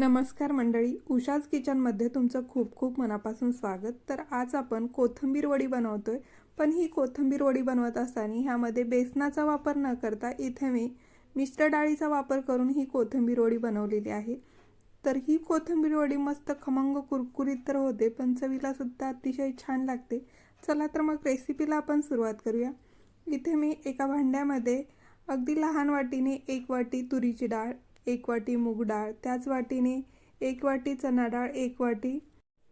नमस्कार मंडळी उषाज किचनमध्ये तुमचं खूप खूप मनापासून स्वागत. तर आज आपण कोथिंबीर वडी बनवतोय. पण ही कोथिंबीर वडी बनवत असताना ह्यामध्ये बेसनाचा वापर न करता इथे मी मिश्र डाळीचा वापर करून ही कोथिंबीर वडी बनवलेली आहे. तर ही कोथिंबीर वडी मस्त खमंग कुरकुरीत तर होते पण चवीला सुद्धा अतिशय छान लागते. चला तर मग रेसिपीला आपण सुरुवात करूया. इथे मी एका भांड्यामध्ये अगदी लहान वाटीने एक वाटी तुरीची डाळ एक वाटी मूग डाळ त्याच वाटीने एक वाटी चणा डाळ एक वाटी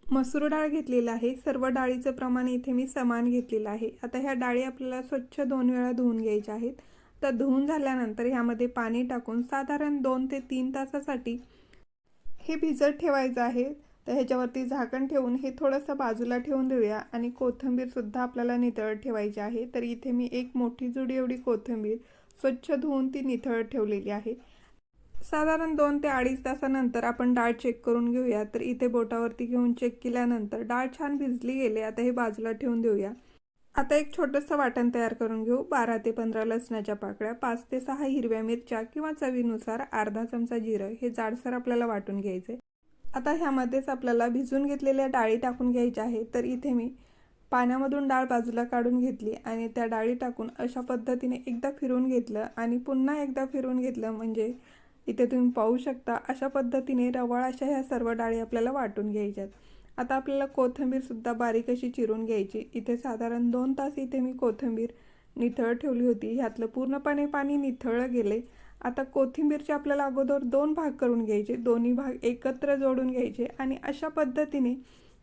मसूर डाळ घेतलेला आहे. सर्व डाळीचं प्रमाण इथे मी समान घेतलेलं आहे. आता ह्या डाळी आपल्याला स्वच्छ दोन वेळा धुवून घ्यायच्या आहेत. तर धुवून झाल्यानंतर ह्यामध्ये पाणी टाकून साधारण दोन ते तीन तासासाठी हे भिजत ठेवायचं आहे. तर ह्याच्यावरती झाकण ठेवून हे थोडंसं बाजूला ठेवून देऊया आणि कोथिंबीरसुद्धा आपल्याला नितळत ठेवायची आहे. तर इथे मी एक मोठी जुडी एवढी कोथिंबीर स्वच्छ धुवून ती निथळत ठेवलेली आहे. साधारण दोन ते अडीच तासानंतर आपण डाळ चेक करून घेऊया. तर इथे बोटावरती घेऊन चेक केल्यानंतर डाळ छान भिजली गेली. आता हे बाजूला ठेवून देऊया. आता एक छोटंसं वाटण तयार करून घेऊ. बारा ते पंधरा लसणाच्या पाकळ्या पाच ते सहा हिरव्या मिरच्या किंवा चवीनुसार अर्धा चमचा जिरं हे जाडसर आपल्याला वाटून घ्यायचे. आता ह्यामध्येच आपल्याला भिजून घेतलेल्या डाळी टाकून घ्यायच्या आहे तर इथे मी पाण्यामधून डाळ बाजूला काढून घेतली आणि त्या डाळी टाकून अशा पद्धतीने एकदा फिरून घेतलं आणि पुन्हा एकदा फिरून घेतलं म्हणजे इथे तुम्ही पाहू शकता अशा पद्धतीने रवाळ अशा ह्या सर्व डाळी आपल्याला वाटून घ्यायच्यात. आता आपल्याला कोथिंबीरसुद्धा बारीक अशी चिरून घ्यायची. इथे साधारण दोन तास इथे मी कोथिंबीर निथळ ठेवली होती. ह्यातलं पूर्णपणे पाणी निथळलं गेले. आता कोथिंबीरचे आपल्याला अगोदर दोन भाग करून घ्यायचे. दोन्ही भाग एकत्र जोडून घ्यायचे आणि अशा पद्धतीने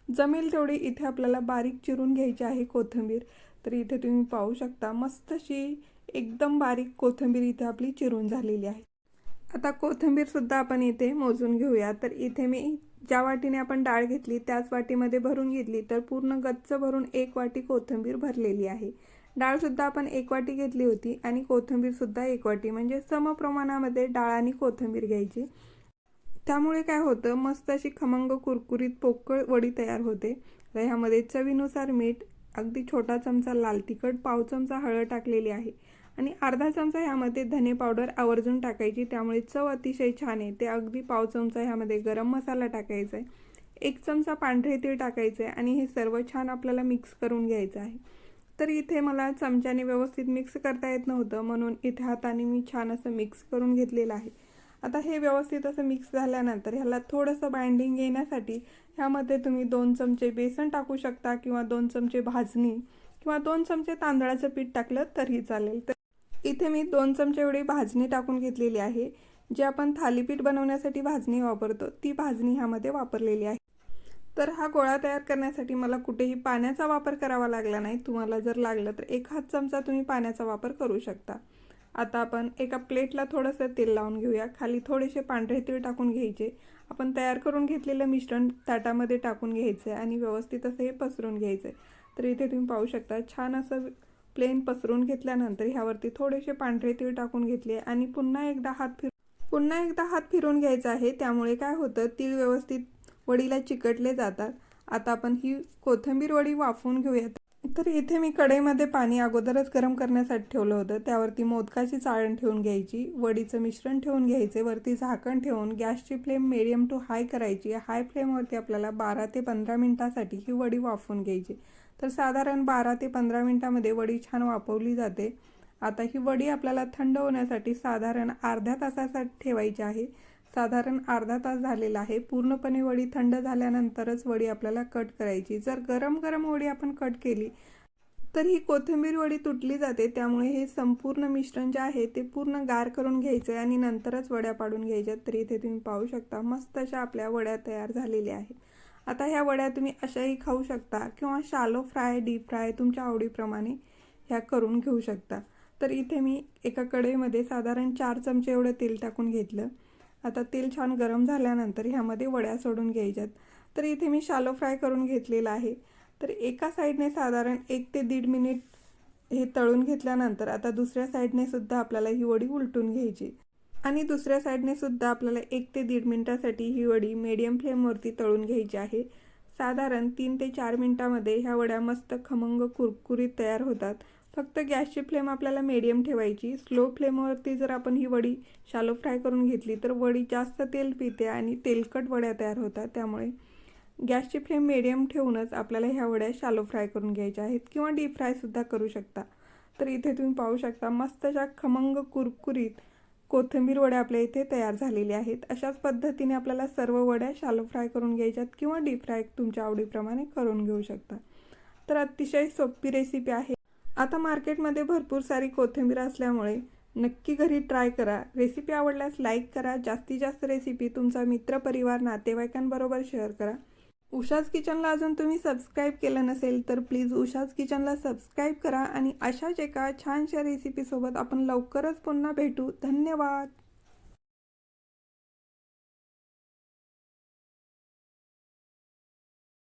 जमेल तेवढी इथे आपल्याला बारीक चिरून घ्यायची आहे कोथिंबीर. तर इथे तुम्ही पाहू शकता मस्त अशी एकदम बारीक कोथिंबीर इथे आपली चिरून झालेली आहे. आता कोथिंबीरसुद्धा आपण इथे मोजून घेऊया. तर इथे मी ज्या वाटीने आपण डाळ घेतली त्याच वाटीमध्ये भरून घेतली तर पूर्ण गच्च भरून एक वाटी कोथिंबीर भरलेली आहे. डाळसुद्धा आपण एक वाटी घेतली होती आणि कोथिंबीरसुद्धा एक वाटी म्हणजे समप्रमाणामध्ये डाळ आणि कोथिंबीर घ्यायची. त्यामुळे काय होतं मस्त अशी खमंग कुरकुरीत पोकळ वडी तयार होते. तर ह्यामध्ये चवीनुसार मीठ अगदी छोटा चमचा लाल तिखट पाव चमचा हळद टाकलेली आहे. आणि अर्धा चमचा ह्यामध्ये धने पावडर आवर्जून टाकायची. त्यामुळे चव अतिशय छान येते अगदी पाव चमचा ह्यामध्ये गरम मसाला टाकायचा आहे एक चमचा पांढरे तीळ टाकायचं आहे आणि हे सर्व छान आपल्याला मिक्स करून घ्यायचं आहे. तर इथे मला चमच्याने व्यवस्थित मिक्स करता येत नव्हतं म्हणून इथे हाताने मी छान असं मिक्स करून घेतलेलं आहे. आता हे व्यवस्थित असं मिक्स झाल्यानंतर ह्याला थोडंसं बाइंडिंग येण्यासाठी ह्यामध्ये तुम्ही दोन चमचे बेसन टाकू शकता किंवा दोन चमचे भाजणी किंवा दोन चमचे तांदळाचं पीठ टाकलं तरी चालेल. तर इथे मी दोन चमचे एवढी भाजणी टाकून घेतलेली आहे. जे आपण थालीपीठ बनवण्यासाठी भाजणी वापरतो ती भाजणी ह्यामध्ये वापरलेली आहे. तर हा गोळा तयार करण्यासाठी मला कुठेही पाण्याचा वापर करावा लागला नाही. तुम्हाला जर लागलं तर एक हात चमचा तुम्ही पाण्याचा वापर करू शकता. आता आपण एका प्लेटला थोडंसं तेल लावून घेऊया. खाली थोडेसे पांढरे तीळ टाकून घ्यायचे. आपण तयार करून घेतलेलं मिश्रण ताटामध्ये टाकून घ्यायचं आहे आणि व्यवस्थित असं हे पसरून घ्यायचं आहे तर इथे तुम्ही पाहू शकता छान असं प्लेन पसरून घेतल्यानंतर ह्यावरती थोडेसे पांढरे तीळ टाकून घेतले आणि पुन्हा एकदा हात फिर पुन्हा एकदा हात फिरून घ्यायचा आहे. त्यामुळे काय होतं तीळ व्यवस्थित वडीला चिकटले जातात. आता आपण ही कोथिंबीर वडी वाफवून घेऊयात. तर इथे मी कढईमध्ये पाणी अगोदरच गरम करण्यासाठी ठेवलं होतं. त्यावरती मोदकाची चाळण ठेवून घ्यायची वडीचं मिश्रण ठेवून घ्यायचे वरती झाकण ठेवून गॅसची फ्लेम मिडियम टू हाय करायची. हाय फ्लेमवरती आपल्याला बारा ते पंधरा मिनटासाठी ही वडी वाफवून घ्यायची. तर साधारण बारा ते पंधरा मिनटामध्ये वडी छान वापरली जाते. आता ही वडी आपल्याला थंड होण्यासाठी साधारण अर्ध्या तासासाठी ठेवायची आहे. साधारण अर्धा तास झालेला आहे. पूर्णपणे वडी थंड झाल्यानंतरच वडी आपल्याला कट करायची. जर गरम गरम वडी आपण कट केली तर ही कोथिंबीर वडी तुटली जाते. त्यामुळे हे संपूर्ण मिश्रण जे आहे ते पूर्ण गार करून घ्यायचं आहे आणि नंतरच वड्या पाडून घ्यायच्या तर इथे तुम्ही पाहू शकता मस्त अशा आपल्या वड्या तयार झालेल्या आहेत. आता ह्या वड्या तुम्ही अशाही खाऊ शकता किंवा शालो फ्राय डीप फ्राय तुमच्या आवडीप्रमाणे ह्या करून घेऊ शकता. तर इथे मी एका कढईमध्ये साधारण चार चमचे एवढं तेल टाकून घेतलं. आता तेल छान गरम झाल्यानंतर ह्यामध्ये वड्या सोडून घ्यायच्यात. तर इथे मी शालो फ्राय करून घेतलेला आहे. तर एका साईडने साधारण एक ते दीड मिनिट हे तळून घेतल्यानंतर आता दुसऱ्या साईडने सुद्धा आपल्याला ही वडी उलटून घ्यायची. आणि दुसऱ्या साईडने सुद्धा आपल्याला एक ते दीड मिनिटासाठी ही वडी मीडियम फ्लेमवरती तळून घ्यायची आहे. साधारण तीन ते चार मिनटामध्ये ह्या वड्या मस्त खमंग कुरकुरीत तयार होतात. फक्त गॅसची फ्लेम आपल्याला मीडियम ठेवायची. स्लो फ्लेमवरती जर आपण ही वडी शालो फ्राय करून घेतली तर वडी जास्त तेल पिते आणि तेलकट वड्या तयार होतात. त्यामुळे गॅसची फ्लेम मीडियम ठेवूनच आपल्याला ह्या वड्या शालो फ्राय करून घ्यायच्या आहेत किंवा डीप फ्रायसुद्धा करू शकता. तर इथे तुम्ही पाहू शकता मस्त अशा खमंग कुरकुरीत कोथिंबीर वड्या आपल्या इथे तयार झालेल्या आहेत. अशाच पद्धतीने आपल्याला सर्व वड्या शालो फ्राय करून घ्यायच्यात किंवा डीप फ्राय तुमच्या आवडीप्रमाणे करून घेऊ शकता. तर अतिशय सोपी रेसिपी आहे आता मार्केटमध्ये भरपूर सारी कोथिंबीर असल्यामुळे नक्की घरी ट्राय करा. रेसिपी आवडल्यास लाईक करा. जास्तीत जास्त रेसिपी तुमचा मित्रपरिवार नातेवाईकांबरोबर शेअर करा. उषाज किचनला अजून तुम्ही सबस्क्राईब केलं नसेल तर प्लीज उषाज किचनला सबस्क्राईब करा आणि अशाच एका छानशा रेसिपीसोबत आपण लवकरच पुन्हा भेटू. धन्यवाद!